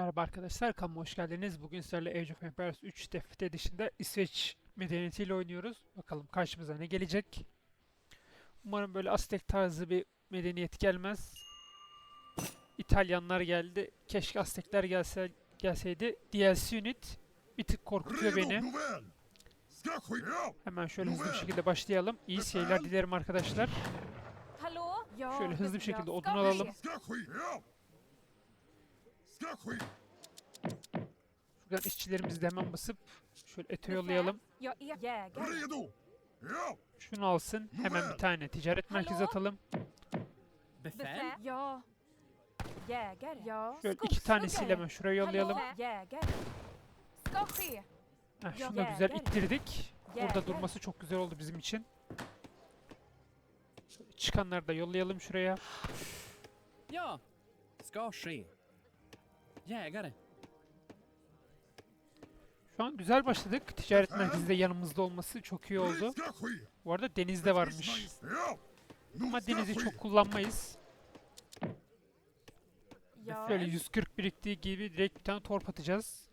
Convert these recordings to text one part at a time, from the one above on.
Merhaba arkadaşlar, kanalıma hoş geldiniz. Bugün sizlerle Age of Empires 3 Defter dışında İsveç medeniyetiyle oynuyoruz. Bakalım karşımıza ne gelecek. Umarım böyle Aztek tarzı bir medeniyet gelmez. İtalyanlar geldi. Keşke Aztekler gelse gelseydi. DLC unit bir tık korkutuyor beni. Hemen şöyle hızlı bir şekilde başlayalım. İyi seyirler dilerim arkadaşlar. Şöyle hızlı bir şekilde odun alalım. Şuradan işçilerimizi de hemen basıp şöyle ete yollayalım. Şunu alsın. Hemen bir tane ticaret merkezi atalım. Şöyle iki tanesiyle hemen şuraya yollayalım. Heh, Ya şunu da güzel ittirdik. Burada durması çok güzel oldu bizim için. Şöyle Çıkanları da yollayalım şuraya. Ja, ska ske. Şu an güzel başladık. Ticaret merkezi de yanımızda olması çok iyi oldu. Bu arada denizde varmış. Ama denizi çok kullanmayız. Ja. Şöyle 140 biriktiği gibi direkt bir tane torp atacağız.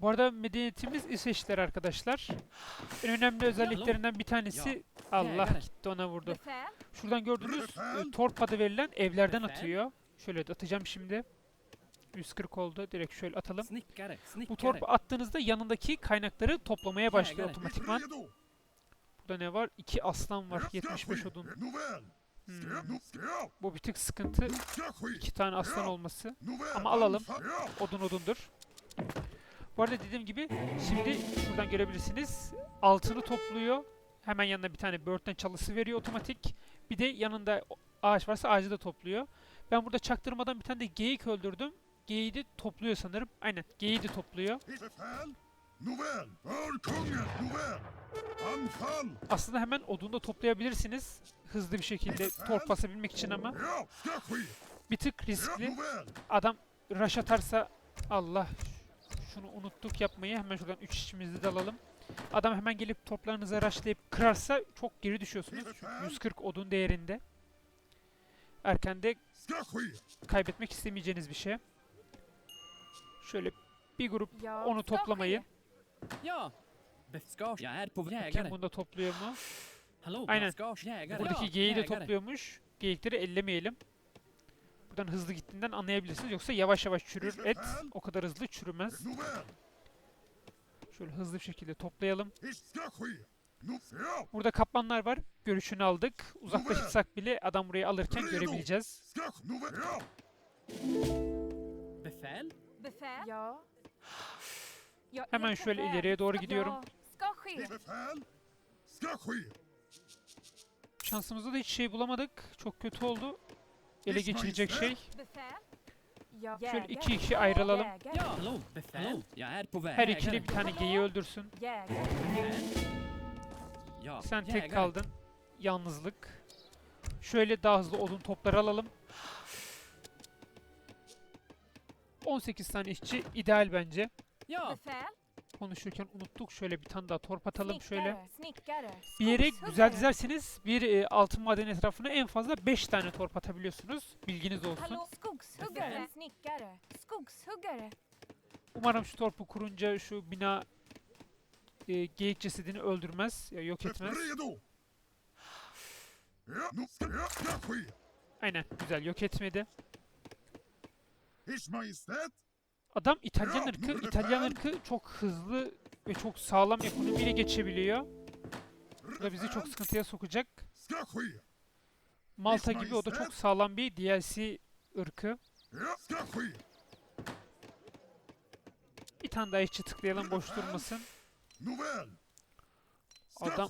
Bu arada medeniyetimiz İsveçler arkadaşlar. En önemli özelliklerinden bir tanesi Allah gitti ona vurdu. Şuradan gördüğünüz e, torp adı verilen evlerden atıyor. Şöyle de atacağım şimdi. 140 oldu. Direkt şöyle atalım. Bu torpu attığınızda yanındaki kaynakları toplamaya başlıyor otomatikman. Burada ne var? 2 aslan var. 75 odun. Hmm. Bu bir tık sıkıntı. 2 tane aslan olması. Ama alalım. Odun odundur. Bu arada dediğim gibi şimdi şuradan görebilirsiniz. Altını topluyor. Hemen yanına bir tane böğürtlen çalısı veriyor otomatik. Bir de yanında ağaç varsa ağacı da topluyor. Ben burada çaktırmadan bir tane de geyik öldürdüm. De topluyor sanırım. Aynen de topluyor. Aslında hemen odunu da toplayabilirsiniz. Hızlı bir şekilde torp basabilmek için ama bir tık riskli. Adam rush atarsa Allah şunu unuttuk yapmayı. Hemen şuradan 3 işimizi de alalım. Adam hemen gelip toplarınıza rushlayıp kırarsa çok geri düşüyorsunuz. Çünkü 140 odun değerinde. Erkende Ska ske. kaybetmek istemeyeceğiniz bir şey. Şöyle bir grup Ja. onu toplamayı. Bakayım jägare. bunu da topluyor mu? Aynen. Buradaki geyiği de topluyormuş. Geyikleri ellemeyelim. Buradan hızlı gittiğinden anlayabilirsiniz. Yoksa yavaş yavaş çürür et. O kadar hızlı çürümez. Şöyle hızlı bir şekilde toplayalım. Burada kaplanlar var. Görüşünü aldık. Uzaklaşırsak bile adam burayı alırken görebileceğiz. ska är Hemen şöyle ileriye doğru gidiyorum. Ja. Ska ske. Befäl. Ska ske. Şansımızda da hiç şey bulamadık. Çok kötü oldu. Ele geçirecek şey. Şöyle iki kişi ayrılalım. Her ikili bir tane geyiği öldürsün. Sen tek kaldın. Yalnızlık. Şöyle daha hızlı odun topları alalım. 18 tane işçi ideal bence. Befäl? Konuşurken unuttuk. Şöyle bir tane daha torp atalım şöyle. Bir yere güzel dizerseniz bir e, altın madeni etrafına en fazla 5 tane torp atabiliyorsunuz. Bilginiz olsun. Umarım şu torpu kurunca şu bina e, geyik cesedini öldürmez, ya yok etmez. Aynen güzel yok etmedi. Adam İtalyan ırkı, İtalyan ırkı çok hızlı ve çok sağlam ekonomiyle geçebiliyor. Bu da bizi çok sıkıntıya sokacak. Malta gibi o da çok sağlam bir DLC ırkı. Bir tane daha işçi tıklayalım boş durmasın. Adam-.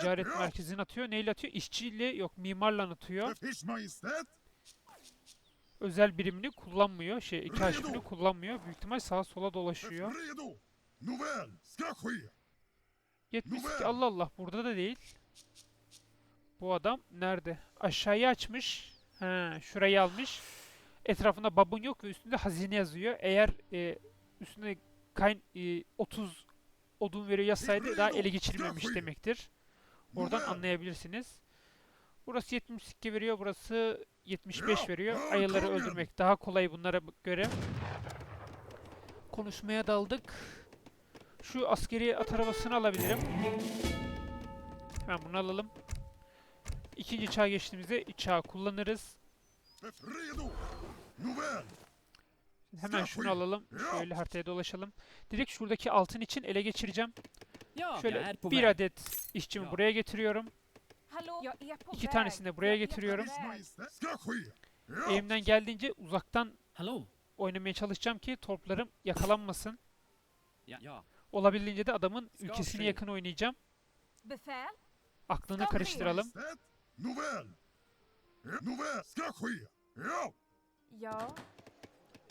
Ticaret merkezini atıyor. Neyle atıyor? İşçiyle yok mimarla atıyor. Özel birimini kullanmıyor. Şey iki aşkını kullanmıyor. Büyük ihtimal sağa sola dolaşıyor. Redo. Nåväl. Ska ske. 72 Allah Allah burada da değil. Bu adam nerede? Aşağıya açmış. He, şurayı almış. Etrafında babun yok ve üstünde hazine yazıyor. Eğer e, üstünde kayn e, 30 odun veriyor yazsaydı daha ele geçirilmemiş demektir. Oradan anlayabilirsiniz. Burası 72 veriyor, burası 75 veriyor. Ayıları öldürmek daha kolay bunlara göre. Konuşmaya daldık. Şu askeri at arabasını alabilirim. Hemen bunu alalım. İkinci çağ geçtiğimizde iç çağı kullanırız. Hemen şunu alalım. Şöyle haritaya dolaşalım. Direkt şuradaki altın için ele geçireceğim. Şöyle bir adet işçimi Ya. buraya getiriyorum. İki tanesini de buraya getiriyorum. Elimden geldiğince uzaktan oynamaya çalışacağım ki torplarım yakalanmasın. Olabildiğince de adamın ülkesine yakın oynayacağım. Aklını karıştıralım.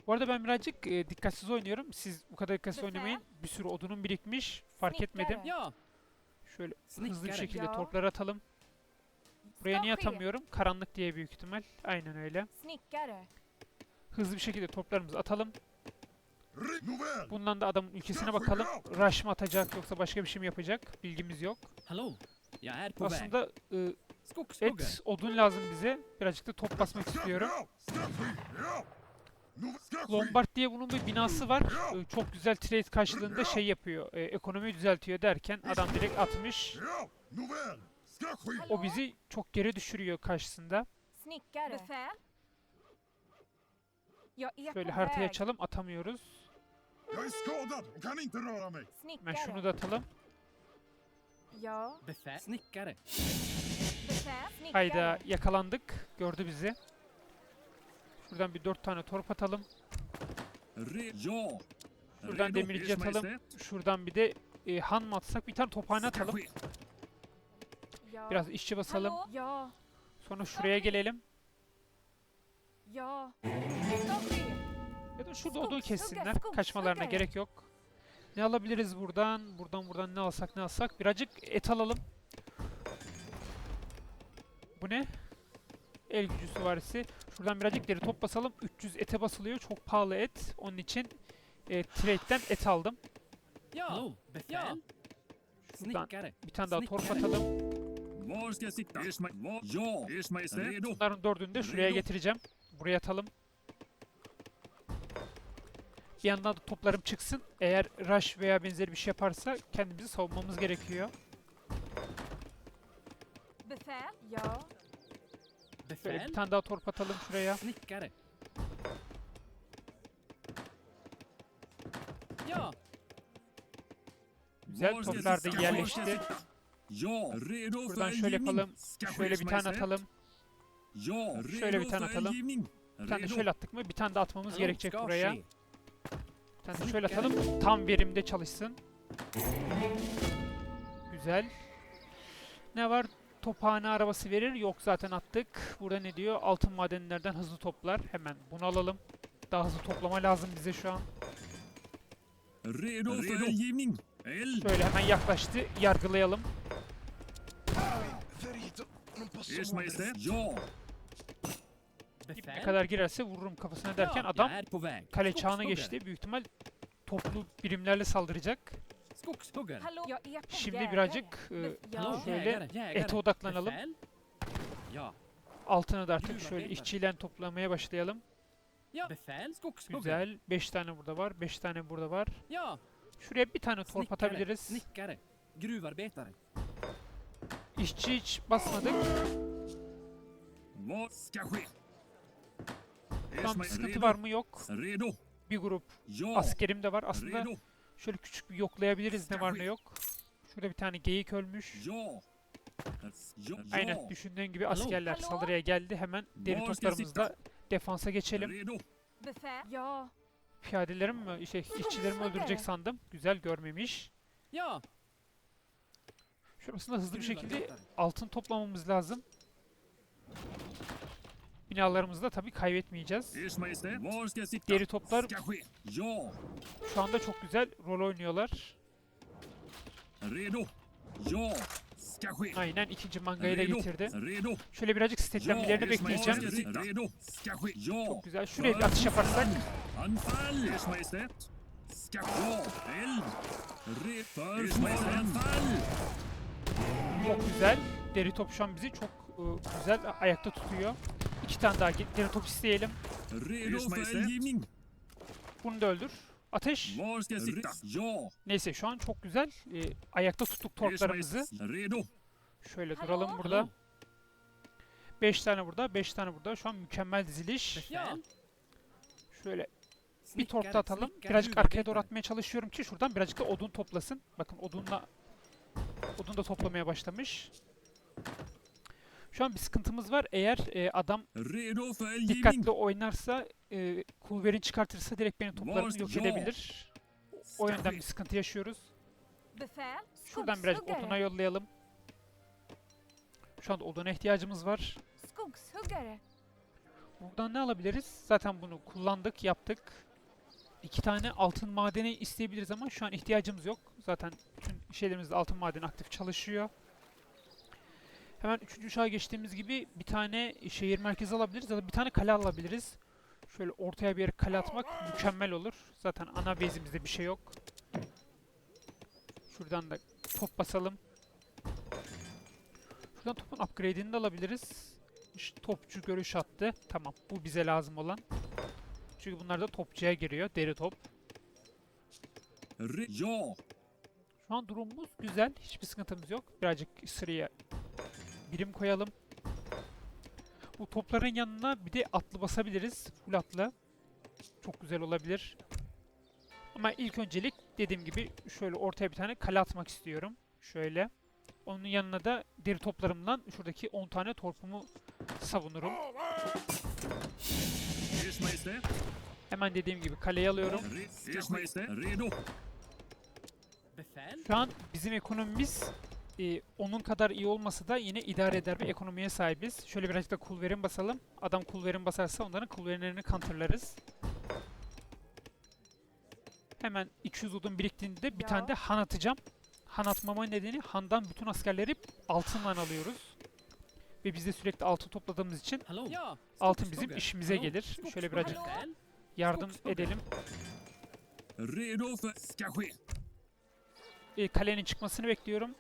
Bu arada ben birazcık e, dikkatsiz oynuyorum. Siz bu kadar dikkatsiz oynamayın. Bir sürü odunum birikmiş. Fark etmedim. Şöyle hızlı bir şekilde torpları atalım. Buraya niye atamıyorum? Karanlık diye büyük ihtimal. Aynen öyle. Snickare. Hızlı bir şekilde toplarımızı atalım. Bundan da adamın ülkesine bakalım. Rush mı atacak yoksa başka bir şey mi yapacak? Bilgimiz yok. Aslında Skogshuggare. et, odun lazım bize. Birazcık da top basmak istiyorum. Lombard diye bunun bir binası var. Çok güzel trade karşılığında şey yapıyor. E, ekonomiyi düzeltiyor derken adam direkt atmış. O bizi çok geri düşürüyor karşısında. Şöyle haritayı açalım atamıyoruz. Ben şunu da atalım. Hayda yakalandık. Gördü bizi. Şuradan bir dört tane torp atalım. Şuradan demirci atalım. Şuradan bir de e, han mı atsak bir tane tophane atalım. Biraz işçi basalım. Sonra şuraya gelelim. Ske. Ya da şurada odun kessinler. Kaçmalarına gerek yok. Ne alabiliriz buradan? Buradan buradan ne alsak ne alsak? Birazcık et alalım. Bu ne? El gücü süvarisi. Şuradan birazcık deri top basalım. 300 ete basılıyor. Çok pahalı et. Onun için e, trade'den et aldım. Şuradan Snickare. bir tane daha torp atalım. Bunların dördünü de şuraya getireceğim. Buraya atalım. Bir yandan da toplarım çıksın. Eğer rush veya benzeri bir şey yaparsa kendimizi savunmamız gerekiyor. Şöyle bir tane daha torp atalım şuraya. Güzel toplar da yerleşti. Buradan şöyle yapalım. Şöyle bir tane atalım. Şöyle bir tane atalım. Bir tane de şöyle attık mı bir tane de atmamız gerekecek buraya. Bir tane de şöyle atalım. Tam verimde çalışsın. Güzel. Ne var? Tophane arabası verir. Yok zaten attık. Burada ne diyor? Altın madenlerden hızlı toplar. Hemen bunu alalım. Daha hızlı toplama lazım bize şu an. Şöyle hemen yaklaştı. Yargılayalım. Majestät. Ja. Ne kadar girerse vururum kafasına derken adam kale çağına geçti. Büyük ihtimal toplu birimlerle saldıracak. Şimdi birazcık e. Şöyle ete odaklanalım. Altını da artık şöyle işçiyle toplamaya başlayalım. Güzel. 5 tane burada var. 5 tane burada var. Şuraya bir tane torp atabiliriz. İşçi hiç basmadık. Majestät. sıkıntı var mı? Yok. Redo. Bir grup askerim de var. Aslında şöyle küçük bir yoklayabiliriz ne var ne yok. Şurada bir tane geyik ölmüş. Aynen düşündüğün gibi askerler saldırıya geldi. Hemen deri toplarımızla defansa geçelim. Piyadelerim mi, şey, işçilerimi öldürecek sandım. Güzel görmemiş. Şurasında hızlı bir şekilde altın toplamamız lazım. Binalarımızı da tabii kaybetmeyeceğiz. Deri toplar şu anda çok güzel rol oynuyorlar. Aynen ikinci mangayı da getirdi. Şöyle birazcık Majestät. bekleyeceğim. Çok güzel. Şuraya bir atış yaparsak. Çok güzel. Deri top şu an bizi çok Bu güzel ayakta tutuyor. İki tane daha deri top isteyelim. Bunu da öldür. Ateş. Neyse şu an çok güzel. Ee, ayakta tuttuk torplarımızı. Şöyle duralım burada. Hallå? 5 tane burada, 5 tane burada. Şu an mükemmel diziliş. Şöyle bir torpta atalım. Birazcık arkaya doğru atmaya çalışıyorum ki şuradan birazcık da odun toplasın. Bakın odunla odun da toplamaya başlamış. Şu an bir sıkıntımız var. Eğer e, adam dikkatli oynarsa, e, kulverin çıkartırsa direkt benim toplarımı yok edebilir. O yönden bir sıkıntı yaşıyoruz. Şuradan Skogshuggare. oduna yollayalım. Şu anda oduna ihtiyacımız var. Buradan ne alabiliriz? Zaten bunu kullandık, yaptık. İki tane altın madeni isteyebiliriz ama şu an ihtiyacımız yok. Zaten bütün şeylerimizde altın madeni aktif çalışıyor. Hemen üçüncü uçağa geçtiğimiz gibi bir tane şehir merkezi alabiliriz ya da bir tane kale alabiliriz. Şöyle ortaya bir yere kale atmak mükemmel olur. Zaten ana base'imizde bir şey yok. Şuradan da top basalım. Şuradan topun upgrade'ini de alabiliriz. İşte topçu görüş attı. Tamam bu bize lazım olan. Çünkü bunlar da topçuya giriyor. Deri top. Ja. Şu an durumumuz güzel. Hiçbir sıkıntımız yok. Birazcık sıraya birim koyalım. Bu topların yanına bir de atlı basabiliriz. Full atlı. Çok güzel olabilir. Ama ilk öncelik dediğim gibi şöyle ortaya bir tane kale atmak istiyorum. Şöyle. Onun yanına da deri toplarımdan şuradaki 10 tane torpumu savunurum. Hemen dediğim gibi kaleyi alıyorum. Re- Ers Majestät. Redo. Befäl. Şu an bizim ekonomimiz e, onun kadar iyi olmasa da yine idare eder bir ekonomiye sahibiz. Şöyle birazcık da kulverin basalım. Adam kulverin basarsa onların kulverinlerini counterlarız. Hemen 200 odun biriktiğinde bir Ya. tane de han atacağım. Han atmama nedeni handan bütün askerleri altından alıyoruz. Ve biz de sürekli altın topladığımız için? Ja. altın bizim işimize gelir. Şöyle birazcık yardım edelim. E, kalenin çıkmasını bekliyorum.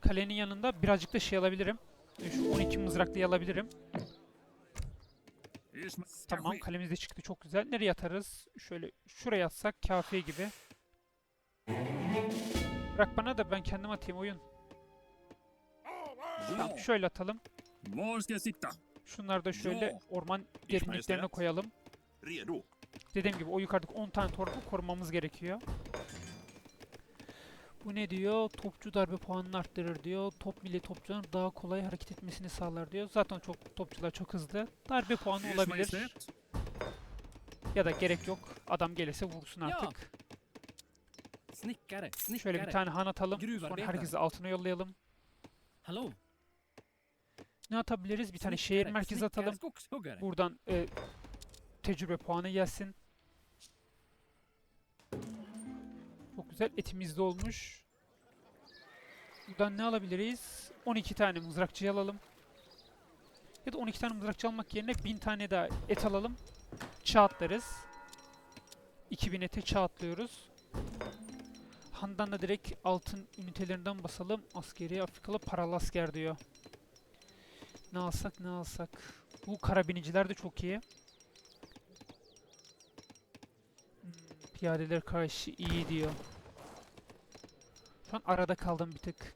Kalenin yanında birazcık da şey alabilirim. E, şu 12 mızraklıyı alabilirim. Tamam kalemiz de çıktı çok güzel. Nereye atarız? Şöyle şuraya atsak kafiye gibi. Bırak bana da ben kendim atayım oyun. Tamam şöyle atalım. Şunları da şöyle orman derinliklerine koyalım. Dediğim gibi o yukarıdaki 10 tane torbu korumamız gerekiyor. Bu ne diyor? Topçu darbe puanını arttırır diyor. Top milli topçuların daha kolay hareket etmesini sağlar diyor. Zaten çok topçular çok hızlı. Darbe puanı olabilir. Ya da gerek yok. Adam gelirse vursun artık. Şöyle bir tane han atalım. Sonra herkesi altına yollayalım. Hallå? Ne atabiliriz? Bir tane şehir merkezi atalım. Buradan e, tecrübe puanı gelsin. Güzel. Etimiz de olmuş. Buradan ne alabiliriz? 12 tane mızrakçı alalım. Ya da 12 tane mızrakçı almak yerine 1000 tane daha et alalım. Çağ atlarız. 2000 ete çağ atlıyoruz. Handan da direkt altın ünitelerinden basalım. Askeri Afrikalı paralı asker diyor. Ne alsak ne alsak. Bu karabiniciler de çok iyi. Hmm, piyadeler karşı iyi diyor. An arada kaldım bir tık.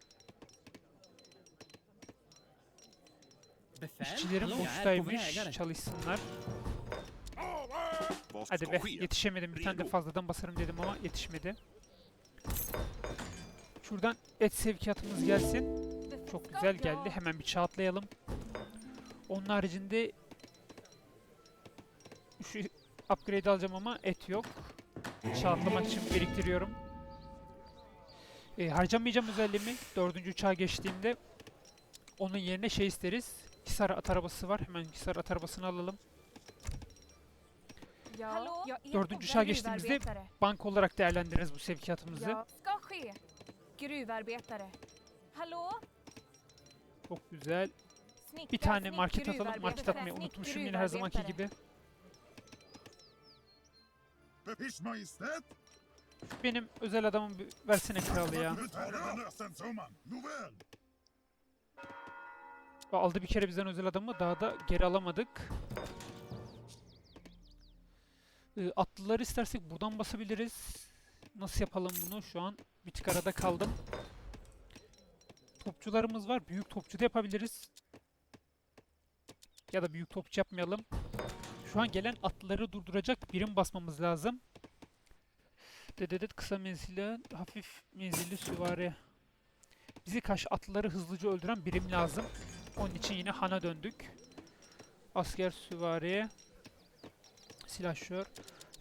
İşçilerim boştaymış. Çalışsınlar. Hadi be yetişemedim. Bir tane de fazladan basarım dedim ama yetişmedi. Şuradan et sevkiyatımız gelsin. Çok güzel geldi. Hemen bir çağ atlayalım. Onun haricinde şu upgrade alacağım ama et yok. Çağ atlamak için biriktiriyorum. E, harcamayacağım özelliğimi. Dördüncü çağa geçtiğimde onun yerine şey isteriz. Hisar at arabası var. Hemen Hisar at arabasını alalım. Är Dördüncü på çağa geçtiğimizde gruvarbetare. bank olarak değerlendiririz bu sevkiyatımızı. Çok güzel. Bir tane market atalım. Market atmayı unutmuşum yine her zamanki gibi. Ers Benim özel adamım versene kralı ya. Aldı bir kere bizden özel adamı daha da geri alamadık. Ee, atlıları istersek buradan basabiliriz. Nasıl yapalım bunu? Şu an bir tık arada kaldım. Topçularımız var. Büyük topçu da yapabiliriz. Ya da büyük topçu yapmayalım. Şu an gelen atlıları durduracak birim basmamız lazım. Dededet kısa menzilli, hafif menzilli süvari. Bizi karşı atlıları hızlıca öldüren birim lazım. Onun için yine Han'a döndük. Asker süvari. Silahşör.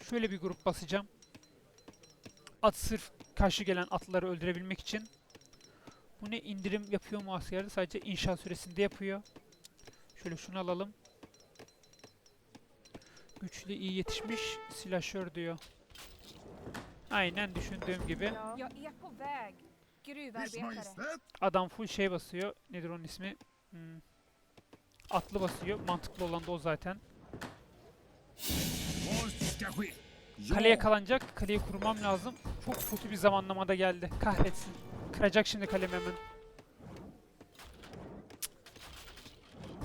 Şöyle bir grup basacağım. At sırf karşı gelen atlıları öldürebilmek için. Bu ne indirim yapıyor mu askerde? Sadece inşaat süresinde yapıyor. Şöyle şunu alalım. Güçlü iyi yetişmiş silahşör diyor. Aynen düşündüğüm gibi. Adam full şey basıyor. Nedir onun ismi? Hmm. Atlı basıyor. Mantıklı olan da o zaten. Vad ska ske? Kale Ja! yakalanacak. Kaleyi kurmam lazım. Çok kötü bir zamanlamada geldi. Kahretsin. Kıracak şimdi kalemi hemen.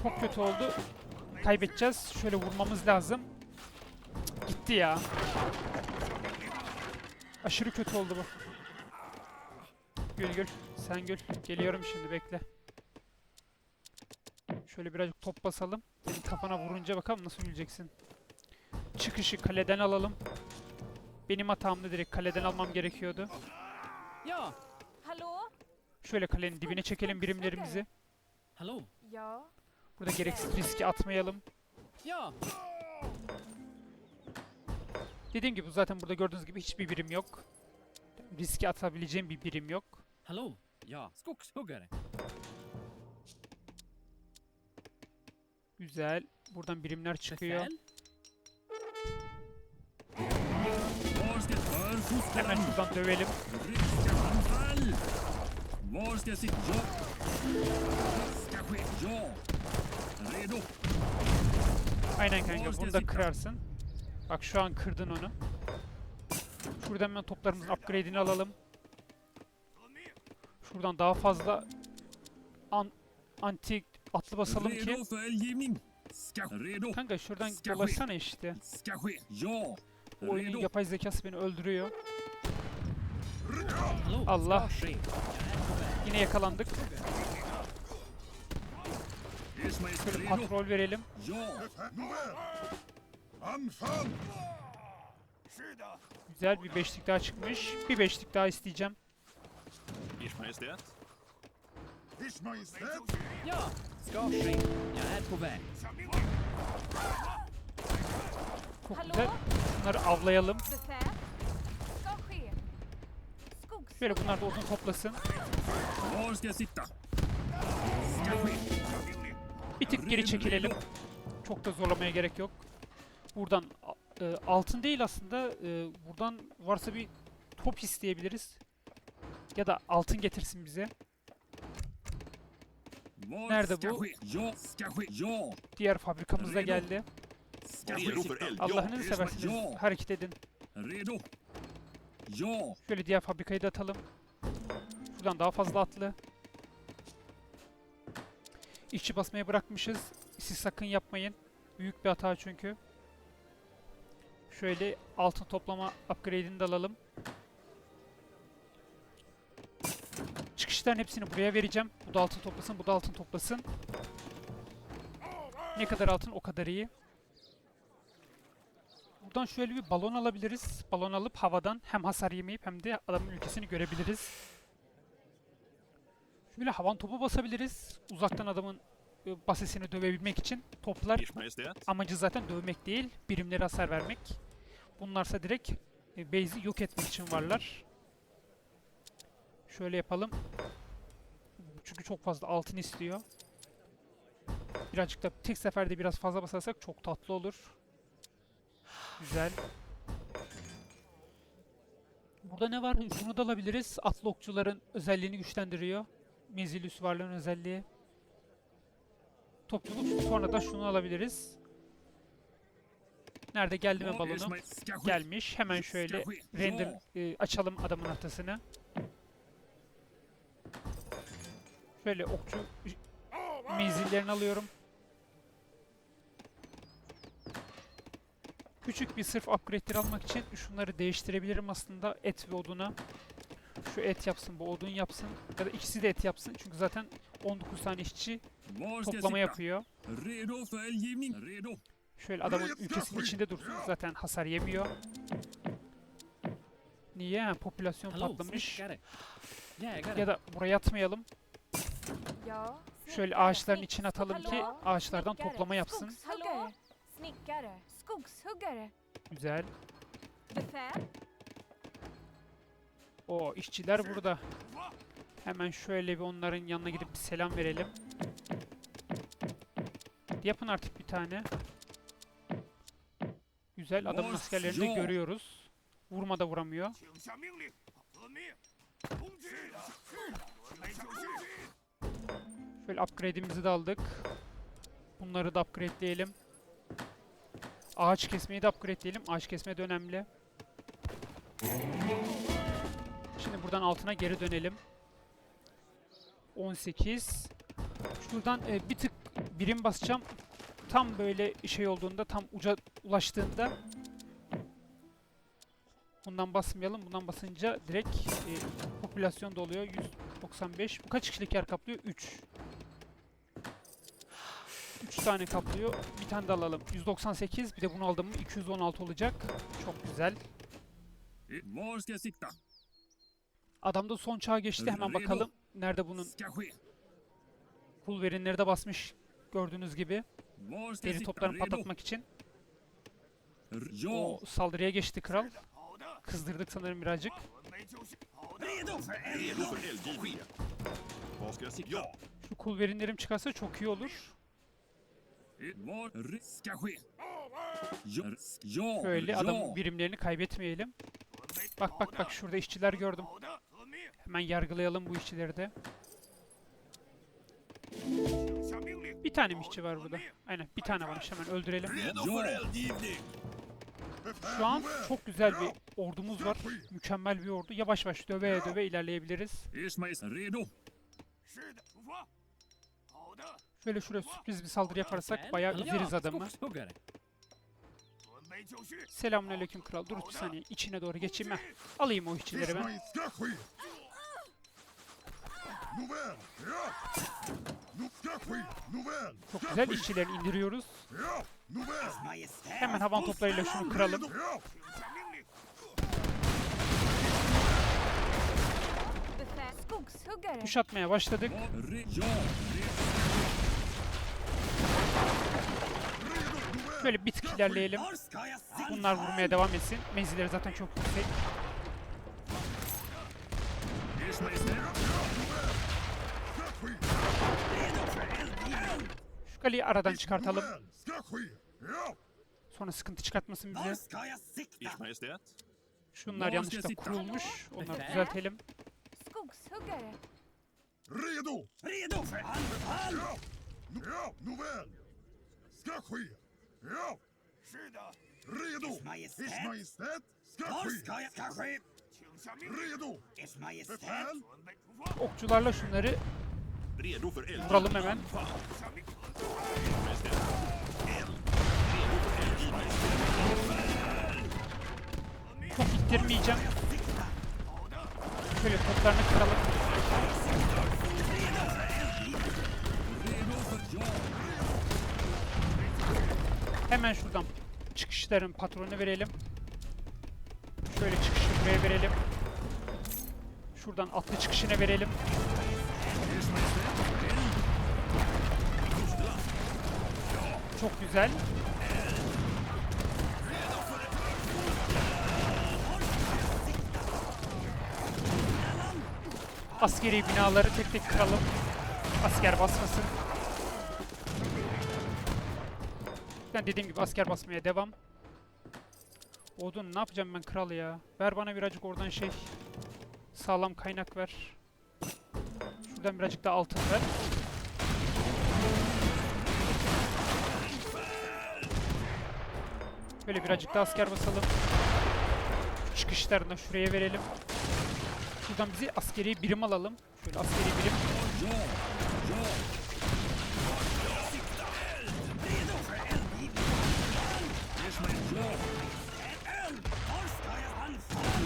Çok kötü oldu. Kaybedeceğiz. Şöyle vurmamız lazım. Gitti ya. Aşırı kötü oldu bu. Gül gül. Sen gül. Geliyorum şimdi bekle. Şöyle birazcık top basalım. Senin kafana vurunca bakalım nasıl güleceksin. Çıkışı kaleden alalım. Benim hatamdı direkt kaleden almam gerekiyordu. Ja! Hallå? Şöyle kalenin dibine çekelim birimlerimizi. Hallå? Ja. Burada gereksiz riski atmayalım. Ja! Dediğim gibi zaten burada gördüğünüz gibi hiçbir birim yok. Riski atabileceğim bir birim yok. Ja. Skogshuggare. Güzel. Buradan birimler çıkıyor. Hemen şuradan dövelim. Var ska sitt... Ja! Ska ske... Ja! Redo! Aynen kanka bunu da kırarsın. Bak şu an kırdın onu. Şuradan hemen toplarımızın upgrade'ini alalım. Şuradan daha fazla an anti atlı basalım ki. Kanka şuradan dolaşsana işte. Oyunun yapay zekası beni öldürüyor. Allah. Ske. Yine yakalandık. Şöyle patrol verelim. Güzel bir beşlik daha çıkmış. Bir beşlik daha isteyeceğim. Ers Majestät. Hiss Majestät. Ja! Ska ske. Jag är på väg. Çok güzel. Bunları avlayalım. Şöyle bunlar da odun toplasın. Bir tık geri çekilelim. Çok da zorlamaya gerek yok. Buradan e, altın değil aslında. e, buradan varsa bir top isteyebiliriz. Ya da altın getirsin bize. Nerede bu? Diğer fabrikamız da geldi. Allah'ını seversiniz hareket edin. Şöyle diğer fabrikayı da atalım. Şuradan daha fazla atlı. İşçi basmayı bırakmışız. Siz sakın yapmayın. Büyük bir hata çünkü. Şöyle altın toplama upgrade'ini de alalım. Çıkışların hepsini buraya vereceğim. Bu da altın toplasın, bu da altın toplasın. Ne kadar altın o kadar iyi. Buradan şöyle bir balon alabiliriz. Balon alıp havadan hem hasar yemeyip hem de adamın ülkesini görebiliriz. Şöyle havan topu basabiliriz. Uzaktan adamın e, basesini dövebilmek için. Toplar amacı zaten dövmek değil, birimlere hasar vermek. Bunlarsa direkt e, base'i yok etmek için varlar. Şöyle yapalım. Çünkü çok fazla altın istiyor. Birazcık da tek seferde biraz fazla basarsak çok tatlı olur. Güzel. Burada ne var? Şunu da alabiliriz. Atlı okçuların özelliğini güçlendiriyor. Menzilli süvarilerin özelliği. Topçuluk sonra da şunu alabiliriz. Nerede geldi mi balonu? Gelmiş. Hemen şöyle Ja! e, açalım adamın haritasını. Şöyle okçu Menzillerini alıyorum. Küçük bir sırf upgrade'leri almak için şunları değiştirebilirim aslında et ve oduna. Şu et yapsın, bu odun yapsın. Ya da ikisi de et yapsın. Çünkü zaten 19 tane işçi toplama yapıyor. Şöyle adamın ülkesinin içinde dursun. Zaten hasar yemiyor. Niye? Ha, popülasyon patlamış. Ya da buraya atmayalım. Şöyle ağaçların içine atalım ki ağaçlardan toplama yapsın. Skogshuggare. Snickare. Skogshuggare. Güzel. O işçiler burada. Hemen şöyle bir onların yanına gidip bir selam verelim. Yapın artık bir tane. Güzel adamın askerlerini de görüyoruz. Vurma da vuramıyor. Şöyle upgrade'imizi de aldık. Bunları da upgrade'leyelim. Ağaç kesmeyi de upgrade'leyelim. Ağaç kesme de önemli. Şimdi buradan altına geri dönelim. 18. Şuradan e, bir tık birim basacağım. Tam böyle şey olduğunda, tam uca ulaştığında Bundan basmayalım. Bundan basınca direkt e, popülasyon doluyor. 195. Bu kaç kişilik yer kaplıyor? 3. 3 tane kaplıyor. Bir tane de alalım. 198. Bir de bunu aldım mı 216 olacak. Çok güzel. Adam da son çağa geçti. Hemen bakalım. Nerede bunun pul verinleri de basmış. Gördüğünüz gibi. Deri toplarını patlatmak için. O saldırıya geçti kral. Kızdırdık sanırım birazcık. Şu kul verinlerim çıkarsa çok iyi olur. Şöyle adam birimlerini kaybetmeyelim. Bak bak bak şurada işçiler gördüm. Hemen yargılayalım bu işçileri de. Bir tane işçi var burada. Aynen bir tane varmış hemen öldürelim. Şu an çok güzel bir ordumuz var. Mükemmel bir ordu. Yavaş yavaş döve döve ilerleyebiliriz. Şöyle şuraya sürpriz bir saldırı yaparsak bayağı izleriz adamı. Selamünaleyküm kral. Dur bir saniye. İçine doğru geçeyim ben. Alayım o işçileri ben. Çok güzel işçilerini indiriyoruz. Hemen havan toplarıyla şunu kıralım. Kuşatmaya başladık. Böyle bir tık ilerleyelim. Bunlar vurmaya devam etsin. Menzilleri zaten çok yüksek. Gali'yi aradan çıkartalım. Sonra sıkıntı çıkartmasın bize. Şunlar yanlışlıkla kurulmuş. Onları düzeltelim. Redo! Okçularla şunları Vuralım hemen. Çok ittirmeyeceğim. Şöyle toplarını kıralım. Hemen şuradan çıkışların patronu verelim. Şöyle çıkışı buraya verelim. Şuradan atlı çıkışına verelim. Çok güzel. Askeri binaları tek tek kıralım. Asker basmasın. Ben dediğim gibi asker basmaya devam. Odun ne yapacağım ben kral ya? Ver bana birazcık oradan şey. Sağlam kaynak ver. Şuradan birazcık da altın ver. Böyle birazcık da asker basalım. Şu çıkışlarına şuraya verelim. Şuradan bizi askeri birim alalım. Şöyle askeri birim.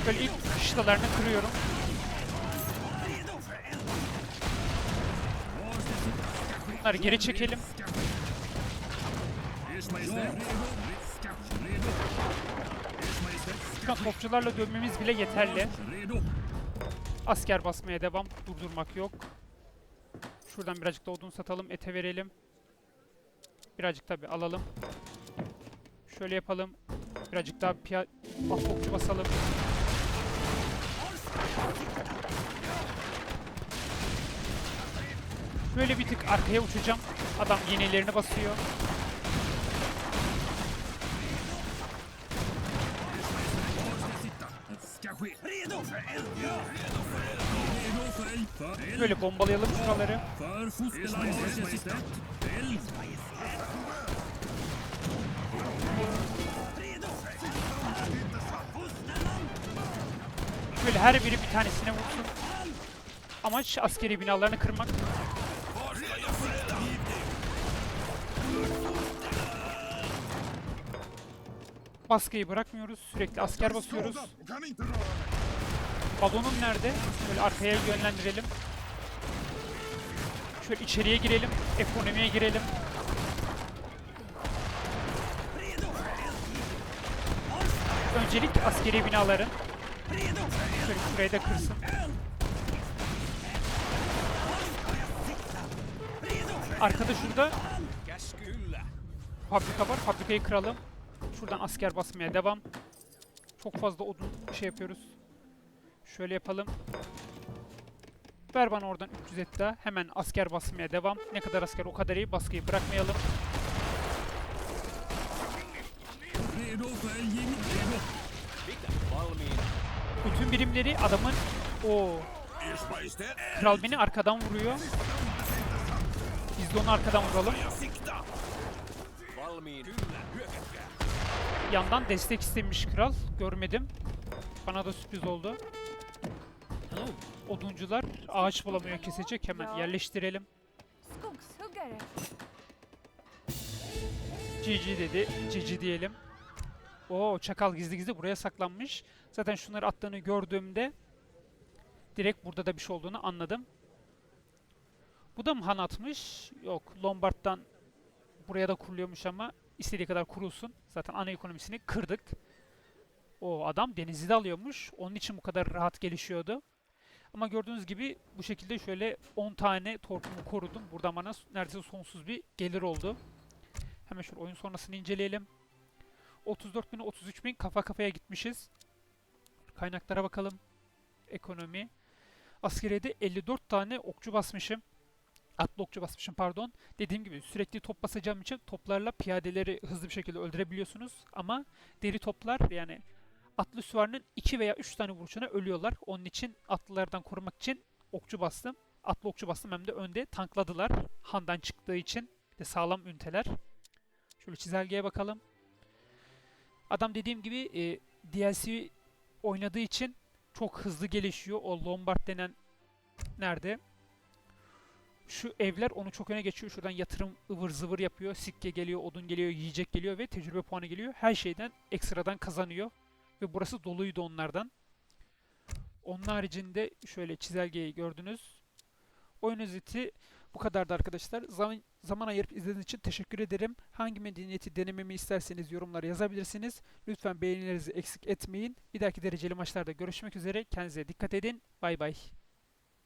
Böyle ilk kışlalarını kırıyorum. Bunları geri çekelim. Majestät. Şu an topçularla dönmemiz bile yeterli. Asker basmaya devam. Durdurmak yok. Şuradan birazcık da odun satalım. Ete verelim. Birazcık tabi alalım. Şöyle yapalım. Birazcık daha piya okçu basalım. Böyle bir tık arkaya uçacağım. Adam yenilerini basıyor. Böyle bombalayalım şuraları. Şöyle her biri bir tanesine vursun. Amaç askeri binalarını kırmak. Baskıyı bırakmıyoruz. Sürekli asker basıyoruz. Balonum nerede? Şöyle arkaya yönlendirelim. Şöyle içeriye girelim. Ekonomiye girelim. Öncelik askeri binaların. Şöyle şurayı da kırsın. Arkada şurada fabrika var. Fabrikayı kıralım. Şuradan asker basmaya devam. Çok fazla odun şey yapıyoruz. Şöyle yapalım. Ver bana oradan 300 et daha. Hemen asker basmaya devam. Ne kadar asker o kadar iyi. Baskıyı bırakmayalım. Bütün birimleri adamın... o. Kral beni arkadan vuruyor. Biz de onu arkadan vuralım. Yandan destek istemiş kral. Görmedim. Bana da sürpriz oldu. Oduncular ağaç bulamıyor kesecek. Hemen yerleştirelim. GG dedi. GG diyelim. Oo çakal gizli gizli buraya saklanmış. Zaten şunları attığını gördüğümde direkt burada da bir şey olduğunu anladım. Bu da mı han atmış? Yok. Lombard'dan buraya da kuruluyormuş ama istediği kadar kurulsun. Zaten ana ekonomisini kırdık. O adam denizi de alıyormuş. Onun için bu kadar rahat gelişiyordu. Ama gördüğünüz gibi bu şekilde şöyle 10 tane torkumu korudum. Buradan bana neredeyse sonsuz bir gelir oldu. Hemen şöyle oyun sonrasını inceleyelim. 34 bin 33 bin kafa kafaya gitmişiz. Kaynaklara bakalım. Ekonomi. Askeriyede 54 tane okçu basmışım. Atlı okçu basmışım pardon. Dediğim gibi sürekli top basacağım için toplarla piyadeleri hızlı bir şekilde öldürebiliyorsunuz. Ama deri toplar yani atlı süvarinin 2 veya 3 tane vuruşuna ölüyorlar. Onun için atlılardan korumak için okçu bastım. Atlı okçu bastım hem de önde tankladılar. Handan çıktığı için. De sağlam üniteler. Şöyle çizelgeye bakalım. Adam dediğim gibi e, DLC oynadığı için çok hızlı gelişiyor. O Lombard denen nerede? Şu evler onu çok öne geçiyor. Şuradan yatırım ıvır zıvır yapıyor. Sikke geliyor, odun geliyor, yiyecek geliyor ve tecrübe puanı geliyor. Her şeyden ekstradan kazanıyor. Ve burası doluydu onlardan. Onun haricinde şöyle çizelgeyi gördünüz. Oyun özeti bu kadardı arkadaşlar. Zaman, zaman ayırıp izlediğiniz için teşekkür ederim. Hangi medeniyeti denememi isterseniz yorumlara yazabilirsiniz. Lütfen beğenilerinizi eksik etmeyin. Bir dahaki dereceli maçlarda görüşmek üzere. Kendinize dikkat edin. Bay bay.